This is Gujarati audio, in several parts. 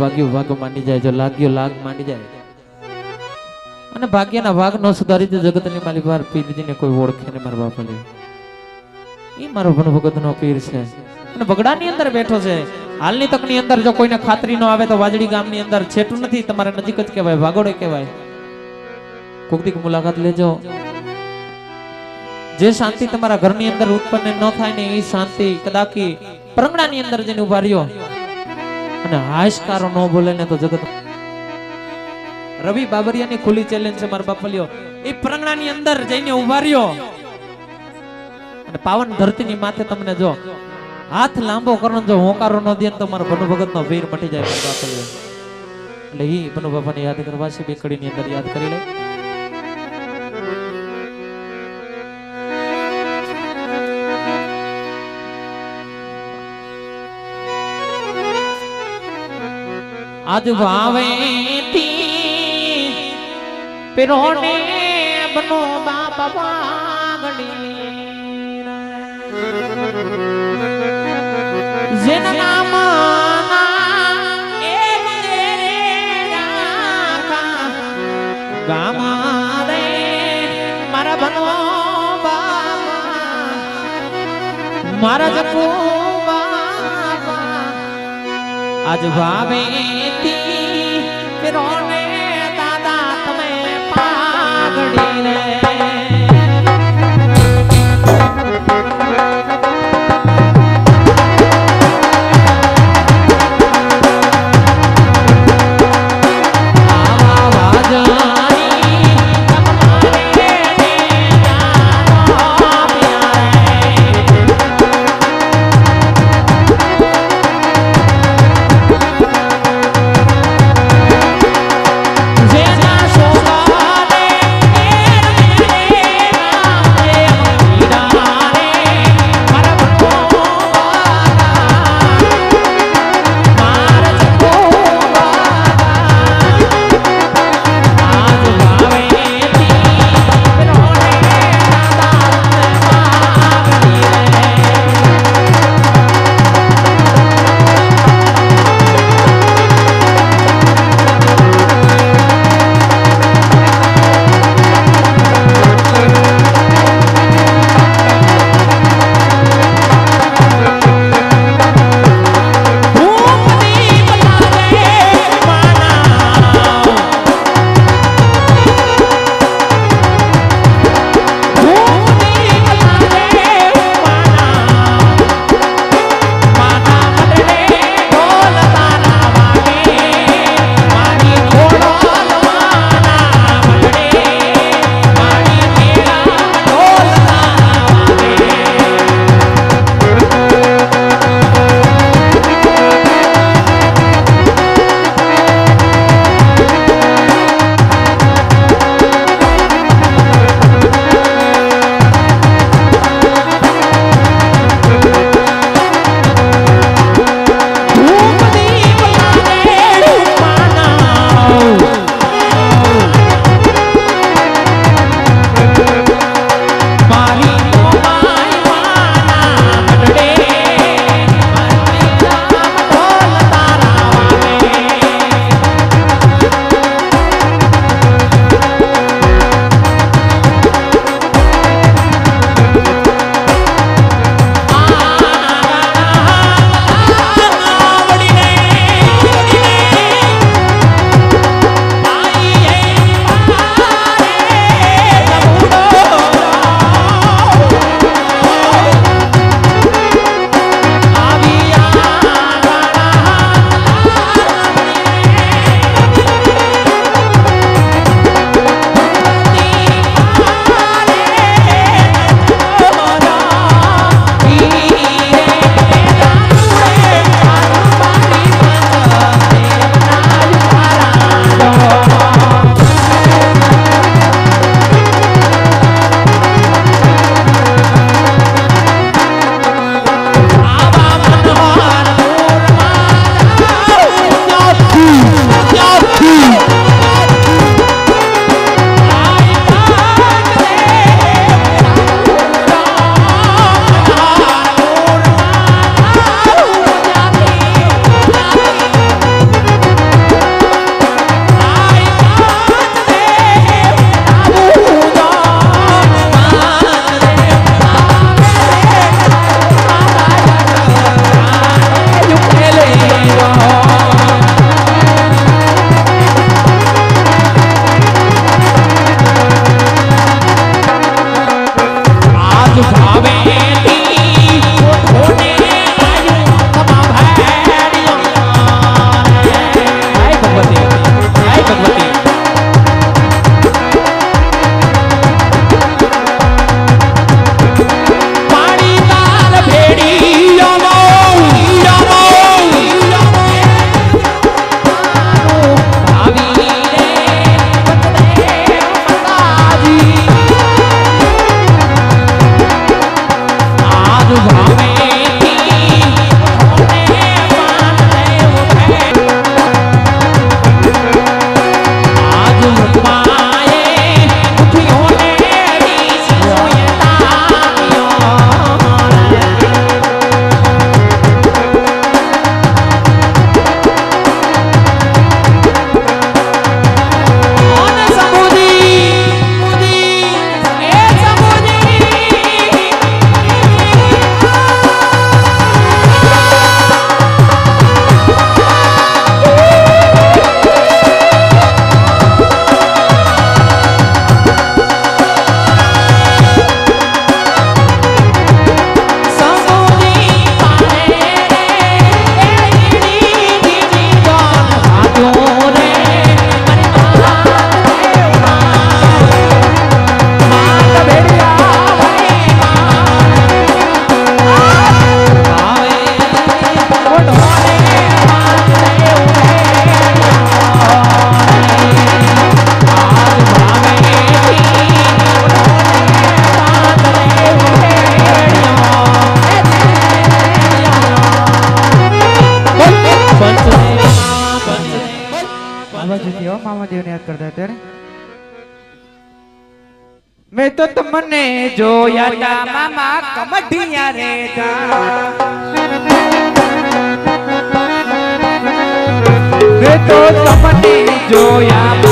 ભાગ્યો ભાગ માંડી જાય, જો લાગ્યો લાગ માંડી જાય. અને ભાગ્યના ભાગ નો સુધારી દે જગતની માલી વાર પીરજીને કોઈ ઓળખે ને મારા બાપા લે ઈ મારો ભણ ભગતનો પીર છે. અને બગડાની અંદર બેઠો છે. હાલની તકની અંદર જો કોઈને ખાતરી ન આવે તો વાજડી ગામની અંદર છેટું નથી, તમારે નજીક જ કહેવાય ભાગોડે કહેવાય. કોક દીક મુલાકાત લેજો. જે શાંતિ તમારા ઘરની અંદર ઉત્પન્ન ન થાય ને એ શાંતિ કદાકી પ્રંગણાની અંદર જઈને ઊભા રહ્યો અને હાશકારો ન બોલે ને તો જગત રવિ બાબરિયાની ખુલ્લી ચેલેન્જ છે મારા બાપલિયો લ્યો એ પ્રંગણાની અંદર જઈને ઊભા રહ્યો. અને પાવન ધરતીની માથે તમને જો, હાથ લાંબો કરો જો હોકારો ન દે તો મારા ભનુ ભગત નો વીર મટી જાય મારા બાપલિયો એટલે એ ભનુ બાપાને યાદ કરવા છે બે કડીની અંદર યાદ કરી લે. આજ વાવે તી પેરોને બનો બાપ વાગણી. જેના નામ ગામ મારા બનો આજ ભાવે તી દાદા તમે પાગડી તો તમને જોયા તા મામા કમઢિયા રે તો. તમને જોયા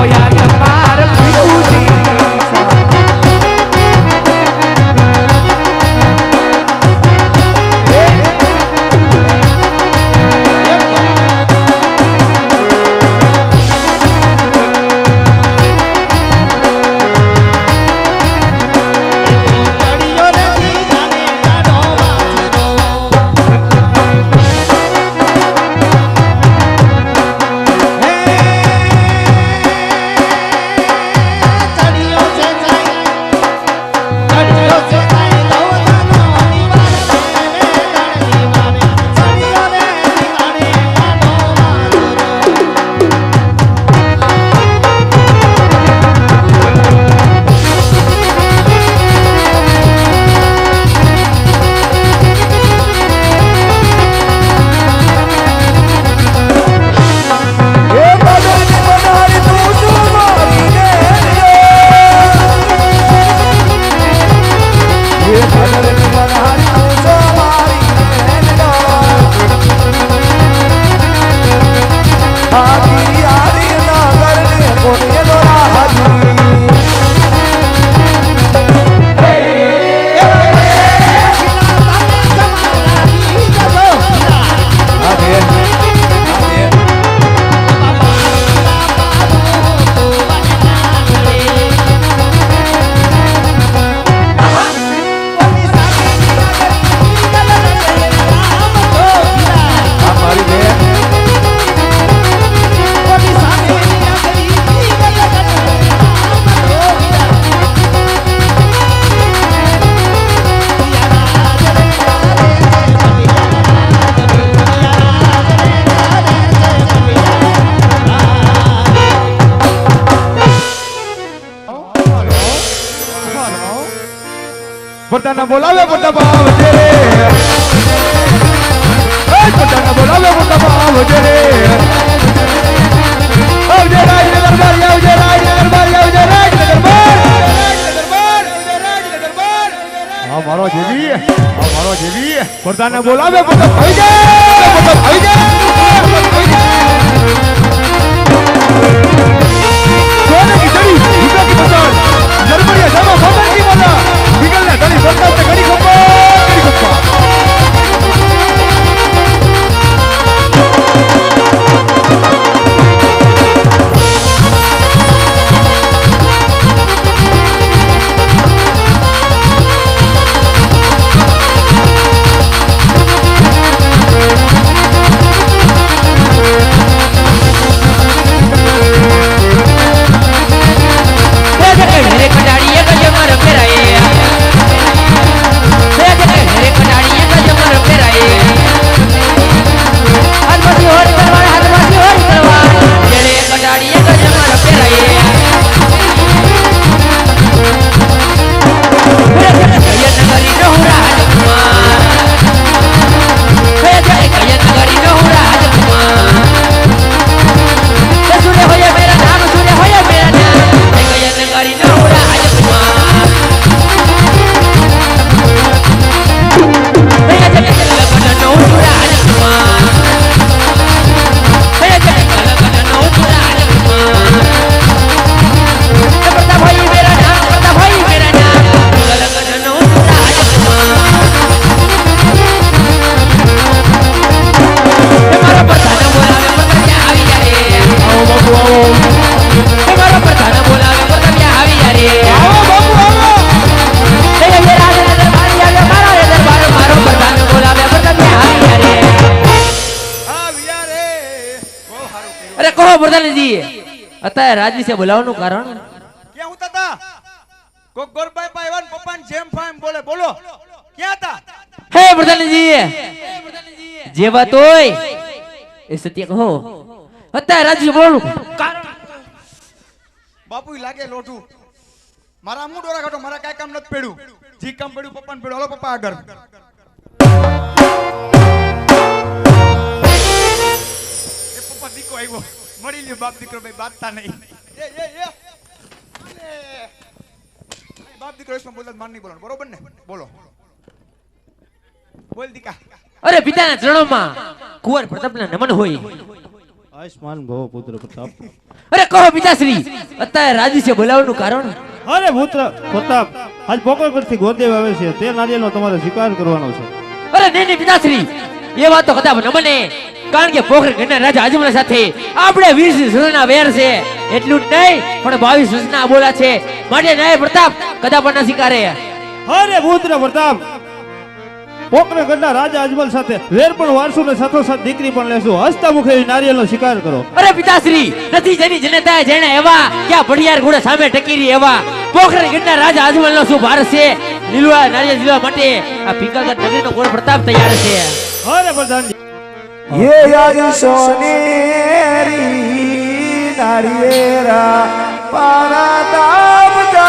તમને જોયા પોતાના બોલાવે મોટા છે રે. પોતાના બોલાવે મોટા છે રે. આવજે રાજ ને આવજે રાજ ને આવજે રાજ ને હા, મારો જેવી. મારો જેવી. પોતાને બોલાવે પોતા ભાઈ જાય પોતા ભાઈ છે અત્યારે રાજી છે બોલાવવાનું કારણ? કે હતા તા કોક ગોરબાઈ પા એવાન પપ્પાન જેમ ફાઈમ બોલે બોલો. ક્યાં હતા? હે પ્રધાનજી જે વાત હોય એ સત્ય કહો. અત્યારે રાજી બોલું કારણ? બાપુ લાગે લોઠું મારા આમ ડોરા કાઢો મારા કાંઈ કામ નથી પડ્યું. જી કામ પડ્યું પપ્પાને પડ્યું. હાલો પપ્પા આગળ. એ પપ્પા દીકો આવ્યો. મળી લ્યો બાપ દીકરો ભાઈ બાંધતા નહીં. એ એ એ. અરે. બાપ દીકરો એસમાં બોલતા માન નહીં બોલવાનું. બરોબર ને? બોલો. બોલ દીકા. અરે પિતાના ચરણોમાં કુંવર પ્રતાપના નમન હોય. આયુષ્માન ભવ પુત્ર પ્રતાપ. અરે કહો પિતાશ્રી અત્યારે રાજી છે બોલાવવાનું કારણ? અરે પુત્ર પ્રતાપ આજ પોકળ પરથી ગોદેવ આવે છે. તે નારિયેલનો તમારે સ્વીકાર કરવાનો છે. અરે નહીં નહીં પિતાશ્રી એ વાત તો કદાચ ન બને કારણ કે પોખર ઘરના રાજા અજમલા સાથે આપણે વીસ વર્ષના વેર છે. એટલું જ નહીં પણ બાવીસ વર્ષના બોલા છે. માટે નાય પ્રતાપ કદા પણ ન સ્વીકારે અરે પુત્ર પ્રતાપ પોકળ ઘરના રાજા અજમલ સાથે વેર પણ વારસુ ને સાથોસાથ દીકરી પણ લેશું. હસતા મુખે નારિયલ નારિયેળનો શિકાર કરો. અરે પિતાશ્રી નથી જેની જનતા જેને એવા ક્યાં ભડિયાર ઘોડે સામે ટકીરી એવા પોખર ઘરના રાજા અજમલ નો શું ભાર છે? લીલવા નારિયેળ લીલવા માટે આ પિંગલગઢ નગરીનો ગોળ પ્રતાપ તૈયાર છે? અરે પ્રધાનજી. ये यारी सोनेरी नारियेरा पारा दाम का